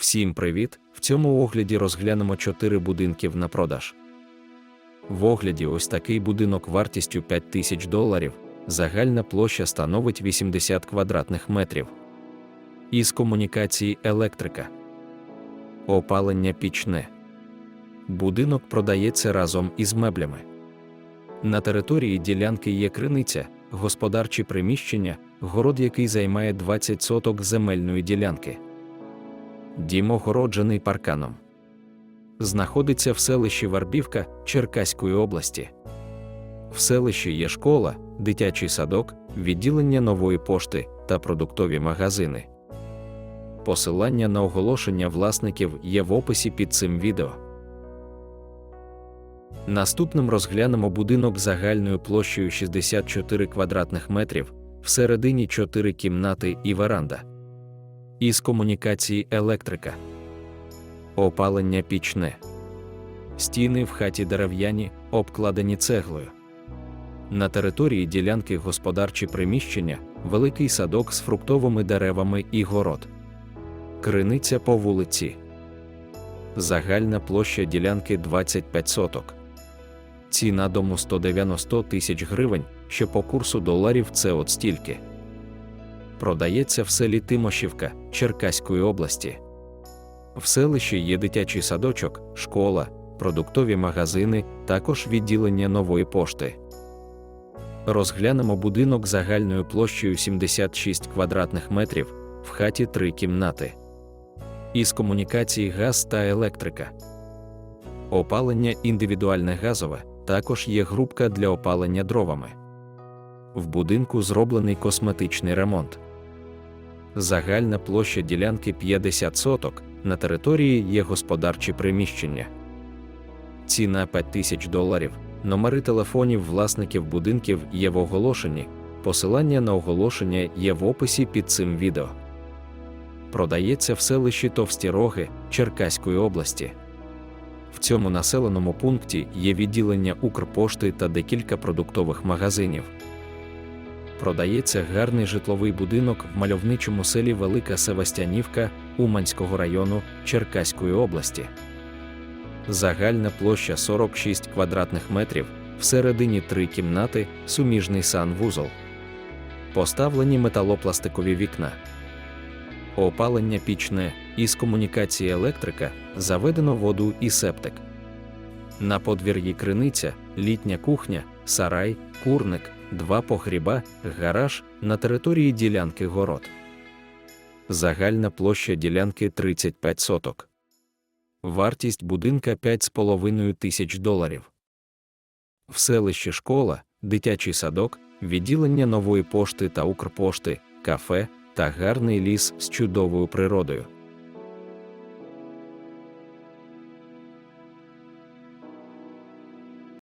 Всім привіт! В цьому огляді розглянемо 4 будинків на продаж. В огляді ось такий будинок вартістю 5 тисяч доларів, загальна площа становить 80 квадратних метрів. Із комунікації електрика. Опалення пічне. Будинок продається разом із меблями. На території ділянки є криниця, господарчі приміщення, город, який займає 20 соток земельної ділянки. Дім огороджений парканом. Знаходиться в селищі Варбівка Черкаської області. В селищі є школа, дитячий садок, відділення нової пошти та продуктові магазини. Посилання на оголошення власників є в описі під цим відео. Наступним розглянемо будинок загальною площею 64 квадратних метрів, всередині 4 кімнати і веранда. Із комунікації електрика. Опалення пічне. Стіни в хаті дерев'яні, обкладені цеглою. На території ділянки господарчі приміщення, великий садок з фруктовими деревами і город. Криниця по вулиці. Загальна площа ділянки 25 соток. Ціна дому 190 тисяч гривень, що по курсу доларів це от стільки. Продається в селі Тимошівка Черкаської області. В селищі є дитячий садочок, школа, продуктові магазини, також відділення нової пошти. Розглянемо будинок загальною площею 76 квадратних метрів, в хаті три кімнати. Із комунікації газ та електрика. Опалення індивідуальне газове, також є грубка для опалення дровами. В будинку зроблений косметичний ремонт. Загальна площа ділянки 50 соток, на території є господарчі приміщення. Ціна 5 тисяч доларів. Номери телефонів власників будинків є в оголошенні. Посилання на оголошення є в описі під цим відео. Продається в селищі Товсті Роги Черкаської області. В цьому населеному пункті є відділення Укрпошти та декілька продуктових магазинів. Продається гарний житловий будинок в мальовничому селі Велика Севастянівка Уманського району Черкаської області. Загальна площа 46 квадратних метрів, всередині три кімнати, суміжний санвузол. Поставлені металопластикові вікна. Опалення пічне, із комунікації електрика, заведено воду і септик. На подвір'ї криниця, літня кухня, сарай, курник, два погріба, гараж на території ділянки город. Загальна площа ділянки 35 соток. Вартість будинка 5,5 тисяч доларів. В селищі школа, дитячий садок, відділення нової пошти та Укрпошти, кафе та гарний ліс з чудовою природою.